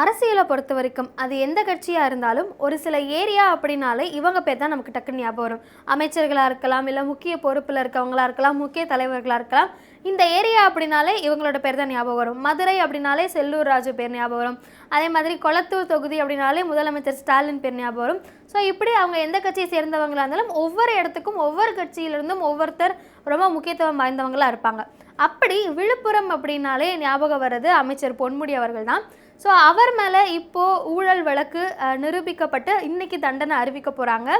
அரசியலை பொறுத்த வரைக்கும் அது எந்த கட்சியாக இருந்தாலும் ஒரு சில ஏரியா அப்படின்னாலே இவங்க பேர் தான் நமக்கு டக்குன்னு ஞாபகம் வரும். அமைச்சர்களாக இருக்கலாம் இல்லை முக்கிய பொறுப்பில் இருக்கவங்களாக இருக்கலாம் முக்கிய தலைவர்களாக இருக்கலாம். இந்த ஏரியா அப்படின்னாலே இவங்களோட பேர் தான் ஞாபகம் வரும். மதுரை அப்படின்னாலே செல்லூர் ராஜு பேர் ஞாபகம் வரும். அதே மாதிரி கொளத்தூர் தொகுதி அப்படின்னாலே முதலமைச்சர் ஸ்டாலின் பேர் ஞாபகம் வரும். ஸோ இப்படி அவங்க எந்த கட்சியை சேர்ந்தவங்களாக இருந்தாலும் ஒவ்வொரு இடத்துக்கும் ஒவ்வொரு கட்சியிலிருந்தும் ஒவ்வொருத்தர் ரொம்ப முக்கியத்துவம் வாய்ந்தவங்களாக இருப்பாங்க. அப்படி விழுப்புரம் அப்படின்னாலே ஞாபகம் வர்றது அமைச்சர் பொன்முடி அவர்கள் தான். ஸோ அவர் மேலே இப்போது ஊழல் வழக்கு நிரூபிக்கப்பட்டு இன்னைக்கு தண்டனை அறிவிக்க போகிறாங்க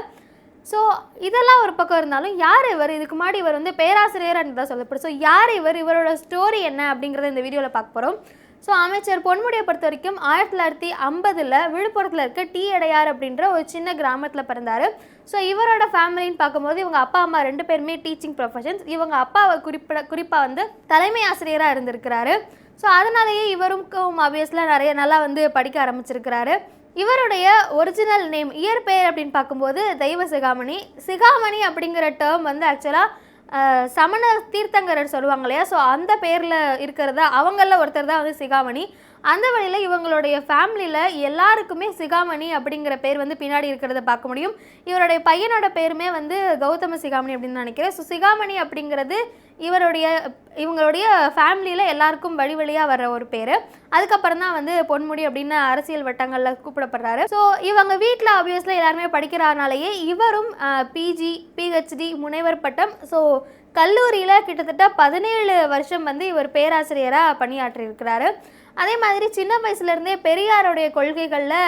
ஸோ இதெல்லாம் ஒரு பக்கம் இருந்தாலும் யார் இவர்? இதுக்கு முன்னாடி இவர் வந்து பேராசிரியர் தான் சொல்லப்படும். ஸோ யார் இவர்? இவரோட ஸ்டோரி என்ன அப்படிங்கிறத இந்த வீடியோவில் பார்க்க போகிறோம் ஸோ அமைச்சர் பொன்முடியை பொறுத்த வரைக்கும் ஆயிரத்தி தொள்ளாயிரத்தி ஐம்பதில் விழுப்புரத்தில் இருக்க டி அடையார் அப்படின்ற ஒரு சின்ன கிராமத்தில் பிறந்தார். ஸோ இவரோட ஃபேமிலின்னு பார்க்கும்போது இவங்க அப்பா அம்மா ரெண்டு பேருமே டீச்சிங் ப்ரொஃபஷன்ஸ் இவங்க அப்பாவை குறிப்பிட குறிப்பாக வந்து தலைமை ஆசிரியராக இருந்திருக்கிறாரு. ஸோ அதனாலேயே இவருக்கும் ஆப்வியஸ்லாம் நிறைய நல்லா வந்து படிக்க ஆரம்பிச்சிருக்கிறாரு. இவருடைய ஒரிஜினல் நேம் இயற்பெயர் அப்படின்னு பார்க்கும்போது தெய்வ சிகாமணி. சிகாமணி அப்படிங்கிற டேர்ம் வந்து ஆக்சுவலாக சமண தீர்த்தங்கரர் சொல்லுவாங்க இல்லையா? ஸோ அந்த பேரில் இருக்கிறத அவங்களில் ஒருத்தர் தான் வந்து சிகாமணி. அந்த வழியில் இவங்களுடைய ஃபேமிலியில் எல்லாருக்குமே சிகாமணி அப்படிங்கிற பேர் வந்து பின்னாடி இருக்கிறத பார்க்க முடியும். இவருடைய பையனோட பேருமே வந்து கௌதம சிகாமணி அப்படின்னு நினைக்கிறேன். ஸோ சிகாமணி அப்படிங்கிறது இவருடைய இவங்களுடைய ஃபேமிலியில் எல்லாருக்கும் வழி வழியாக வர்ற ஒரு பேர். அதுக்கப்புறம் தான் வந்து பொன்முடி அப்படின்னு அரசியல் வட்டங்களில் கூப்பிடப்படுறாரு. ஸோ இவங்க வீட்டில் ஆப்வியஸில் எல்லாருமே படிக்கிறாருனாலேயே இவரும் பிஜி பிஹெச்டி முனைவர் பட்டம். ஸோ கல்லூரியில் கிட்டத்தட்ட பதினேழு வருஷம் வந்து இவர் பேராசிரியராக பணியாற்றியிருக்கிறாரு. அதே மாதிரி சின்ன வயசுலேருந்தே பெரியாருடைய கொள்கைகளில்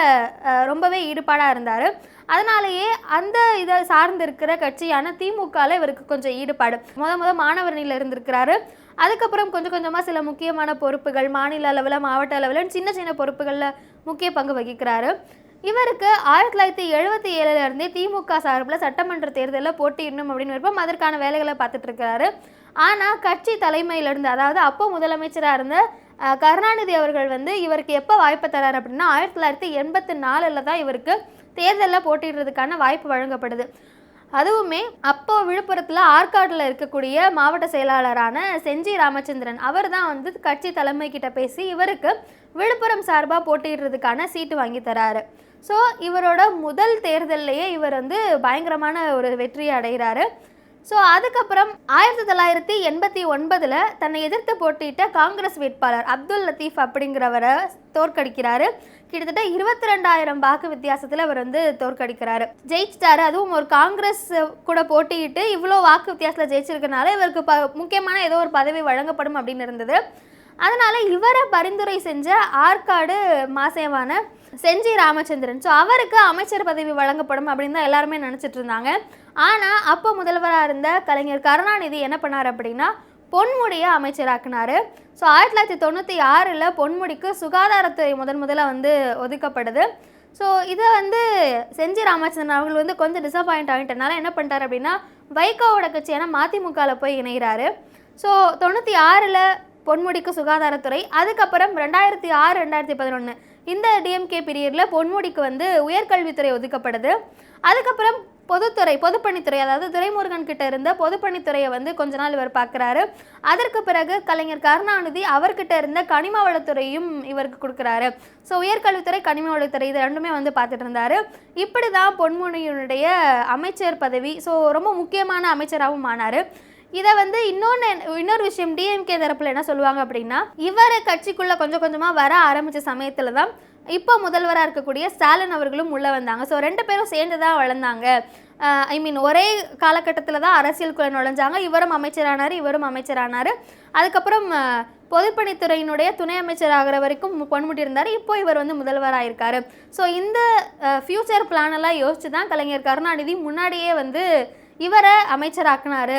ரொம்பவே ஈடுபாடாக இருந்தார். அதனாலேயே அந்த இதை சார்ந்து இருக்கிற கட்சியான திமுகவில் இவருக்கு கொஞ்சம் ஈடுபாடு. முத முத மாணவரணியில் இருந்திருக்கிறாரு. அதுக்கப்புறம் கொஞ்சம் கொஞ்சமாக சில முக்கியமான பொறுப்புகள் மாநில அளவில் மாவட்ட அளவில் சின்ன சின்ன பொறுப்புகளில் முக்கிய பங்கு வகிக்கிறாரு. இவருக்கு ஆயிரத்தி தொள்ளாயிரத்தி எழுபத்தி ஏழுலேருந்தே திமுக சார்பில் சட்டமன்ற தேர்தலில் போட்டியிடணும் அப்படின்னு விருப்பம் அதற்கான வேலைகளை பார்த்துட்டு இருக்கிறாரு ஆனால் கட்சி தலைமையிலிருந்து அதாவது அப்போ முதலமைச்சராக இருந்த கருணாநிதி அவர்கள் வந்து இவருக்கு எப்போ வாய்ப்பு தராரு அப்படின்னா ஆயிரத்தி தொள்ளாயிரத்தி எண்பத்தி நாலில் தான் இவருக்கு தேர்தலில் போட்டிடுறதுக்கான வாய்ப்பு வழங்கப்படுது. அதுவுமே அப்போ விழுப்புரத்தில் ஆற்காட்டில் இருக்கக்கூடிய மாவட்ட செயலாளரான செஞ்சி ராமச்சந்திரன் அவர் தான் வந்து கட்சி தலைமை கிட்ட பேசி இவருக்கு விழுப்புரம் சார்பாக போட்டியிடுறதுக்கான சீட்டு வாங்கி தராரு. ஸோ இவரோட முதல் தேர்தல்லையே இவர் வந்து பயங்கரமான ஒரு வெற்றியை அடைகிறாரு. ஸோ அதுக்கப்புறம் ஆயிரத்தி தொள்ளாயிரத்தி எண்பத்தி ஒன்பதில் தன்னை எதிர்த்து போட்டியிட்ட காங்கிரஸ் வேட்பாளர் அப்துல் லத்தீஃப் அப்படிங்கிறவரை தோற்கடிக்கிறாரு. கிட்டத்தட்ட இருபத்தி ரெண்டாயிரம் வாக்கு வித்தியாசத்தில் அவர் வந்து தோற்கடிக்கிறாரு. ஜெயிச்சிட்டாரு. அதுவும் ஒரு காங்கிரஸ் கூட போட்டியிட்டு இவ்வளோ வாக்கு வித்தியாசத்தில் ஜெயிச்சிருக்கனால இவருக்கு ப முக்கியமான ஏதோ ஒரு பதவி வழங்கப்படும் அப்படின்னு இருந்தது. அதனால இவரை பரிந்துரை செஞ்ச ஆற்காடு மாசேவான செஞ்சி ராமச்சந்திரன். ஸோ அவருக்கு அமைச்சர் பதவி வழங்கப்படும் அப்படின்னு தான் எல்லாருமே நினச்சிட்டு இருந்தாங்க. ஆனால் அப்போ முதல்வராக இருந்த கலைஞர் கருணாநிதி என்ன பண்ணார் அப்படின்னா பொன்முடியை அமைச்சராக்குனாரு. ஸோ ஆயிரத்தி தொள்ளாயிரத்தி தொண்ணூற்றி ஆறில் பொன்முடிக்கு சுகாதாரத்துறை முதன் முதல்ல வந்து ஒதுக்கப்படுது. ஸோ இதை வந்து செஞ்சி ராமச்சந்திரன் அவர்கள் வந்து கொஞ்சம் டிசப்பாயிண்ட் ஆகிட்டனால என்ன பண்ணிட்டார் அப்படின்னா வைகோவோட கட்சியான மதிமுகவில் போய் இணைகிறாரு. ஸோ தொண்ணூற்றி ஆறில் பொன்முடிக்கு சுகாதாரத்துறை அதுக்கப்புறம் ரெண்டாயிரத்தி ஆறு ரெண்டாயிரத்தி பதினொன்று இந்த டிஎம்கே பீரியடில் பொன்முடிக்கு வந்து உயர்கல்வித்துறை ஒதுக்கப்படுது. அதுக்கப்புறம் பொதுத்துறை பொதுப்பணித்துறை அதாவது துரைமுருகன் கிட்ட இருந்த பொதுப்பணித்துறையை வந்து கொஞ்ச நாள் இவர் பார்க்குறாரு அதற்கு பிறகு கலைஞர் கருணாநிதி அவர்கிட்ட இருந்த கனிம வளத்துறையும் இவருக்கு கொடுக்குறாரு. ஸோ உயர்கல்வித்துறை கனிம வளத்துறை இது ரெண்டுமே வந்து பார்த்துட்டு இருந்தாரு. இப்படி தான் பொன்முனியினுடைய அமைச்சர் பதவி ஸோ ரொம்ப முக்கியமான அமைச்சராகவும் ஆனார். இதை வந்து இன்னொன்று இன்னொரு விஷயம் டிஎம்கே தரப்பில் என்ன சொல்லுவாங்க அப்படின்னா இவர் கட்சிக்குள்ளே கொஞ்சம் கொஞ்சமாக வர ஆரம்பித்த சமயத்தில் தான் இப்போ முதல்வராக இருக்கக்கூடிய ஸ்டாலின் அவர்களும் உள்ளே வந்தாங்க. ஸோ ரெண்டு பேரும் சேர்ந்து தான் வளர்ந்தாங்க ஐ மீன் ஒரே காலகட்டத்தில் தான் அரசியலுக்குள்ளே நுழைஞ்சாங்க. இவரும் அமைச்சரானார் இவரும் அமைச்சரானார். அதுக்கப்புறம் பொதுப்பணித்துறையினுடைய துணை அமைச்சர் ஆகிற வரைக்கும் பொன்முடி இருந்தார். இப்போ இவர் வந்து முதல்வராக இருக்கார் ஸோ இந்த ஃப்யூச்சர் பிளானெல்லாம் யோசிச்சு தான் கலைஞர் கருணாநிதி முன்னாடியே வந்து இவரை அமைச்சராக்குனாரு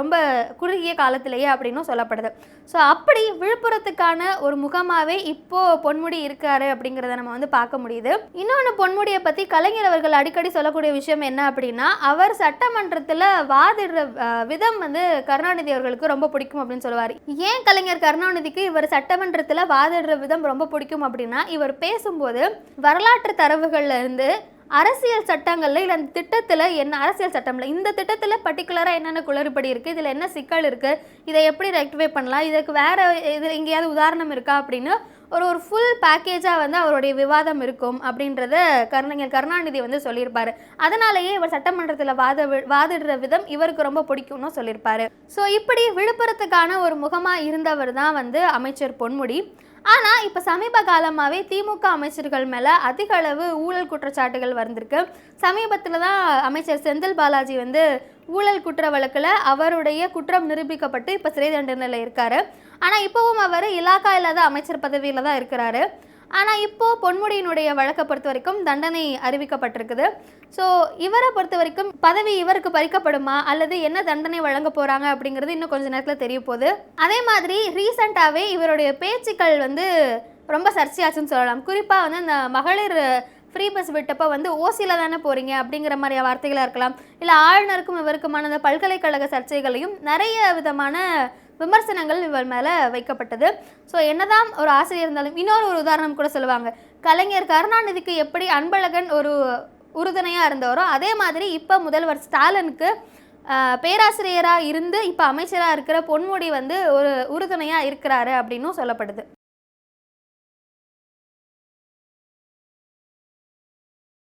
ரொம்ப குறுகிய காலத்திலேயே அப்படின்னும் சொல்லப்படுது. ஸோ அப்படி விழுப்புரத்துக்கான ஒரு முகமாகவே இப்போ பொன்முடி இருக்காரு அப்படிங்கிறத நம்ம வந்து பார்க்க முடியுது. இன்னொன்று பொன்முடியை பற்றி கலைஞர் அவர்கள் அடிக்கடி சொல்லக்கூடிய விஷயம் என்ன அப்படின்னா அவர் சட்டமன்றத்தில் வாதிடுற விதம் வந்து கருணாநிதி அவர்களுக்கு ரொம்ப பிடிக்கும் அப்படின்னு சொல்லுவார். ஏன் கலைஞர் கருணாநிதிக்கு இவர் சட்டமன்றத்தில் வாதிடுற விதம் ரொம்ப பிடிக்கும் அப்படின்னா இவர் பேசும்போது வரலாற்று தரவுகள்ல இருந்து அரசியல் சட்டங்களில் இல்லை அந்த திட்டத்தில் என்ன அரசியல் சட்டம்ல இந்த திட்டத்தில் பர்டிகுலராக என்னென்ன குளறுபடி இருக்குது இதில் என்ன சிக்கல் இருக்குது இதை எப்படி ரெக்டிஃபை பண்ணலாம் இதுக்கு வேறு இது எங்கேயாவது உதாரணம் இருக்கா அப்படின்னு ஒரு ஒரு ஃபுல் பேக்கேஜாக வந்து அவருடைய விவாதம் இருக்கும் அப்படின்றத கருணங்கள் கருணாநிதி வந்து சொல்லியிருப்பார். அதனாலேயே இவர் சட்டமன்றத்தில் வாத வாதிடுற விதம் இவருக்கு ரொம்ப பிடிக்கும்னு சொல்லியிருப்பார். ஸோ இப்படி விழுப்புரத்துக்கான ஒரு முகமாக இருந்தவர் தான் வந்து அமைச்சர் பொன்முடி. ஆனால் இப்போ சமீப காலமாகவே திமுக அமைச்சர்கள் மேலே அதிக அளவு ஊழல் குற்றச்சாட்டுகள் வந்திருக்கு. சமீபத்தில் தான் அமைச்சர் செந்தில் பாலாஜி வந்து ஊழல் குற்ற வழக்கில் அவருடைய குற்றம் நிரூபிக்கப்பட்டு இப்போ சிறை தண்டனையில் இருக்காரு. ஆனால் இப்போவும் அவர் இலாக்கா இல்லாத அமைச்சர் பதவியில் தான் இருக்கிறாரு. ஆனால் இப்போது பொன்முடியினுடைய வழக்கை பொறுத்த வரைக்கும் தண்டனை அறிவிக்கப்பட்டிருக்குது. ஸோ இவரை பொறுத்த வரைக்கும் பதவி இவருக்கு பறிக்கப்படுமா? அல்லது என்ன தண்டனை வழங்க போகிறாங்க அப்படிங்கிறது இன்னும் கொஞ்ச நேரத்தில் தெரிய போகுது. அதே மாதிரி ரீசண்டாகவே இவருடைய பேச்சுக்கள் வந்து ரொம்ப சர்ச்சையாச்சுன்னு சொல்லலாம். குறிப்பாக வந்து அந்த மகளிர் ஃப்ரீ பஸ் விட்டப்போ வந்து ஓசியில் தானே போகிறீங்க அப்படிங்கிற மாதிரி வார்த்தைகளாக இருக்கலாம். இல்லை ஆளுநருக்கும் இவருக்குமான அந்த பல்கலைக்கழக சர்ச்சைகளையும் நிறைய விதமான விமர்சனங்கள் இவர் மேலே வைக்கப்பட்டது. ஸோ என்னதான் ஒரு ஆசிரியர் இருந்தாலும் இன்னொரு ஒரு உதாரணம் கூட சொல்லுவாங்க. கலைஞர் கருணாநிதிக்கு எப்படி அன்பழகன் ஒரு உறுதுணையாக இருந்தவரோ அதே மாதிரி இப்போ முதல்வர் ஸ்டாலினுக்கு பேராசிரியராக இருந்து இப்போ அமைச்சராக இருக்கிற பொன்முடி வந்து ஒரு உறுதுணையாக இருக்கிறாரு அப்படின்னும் சொல்லப்படுது.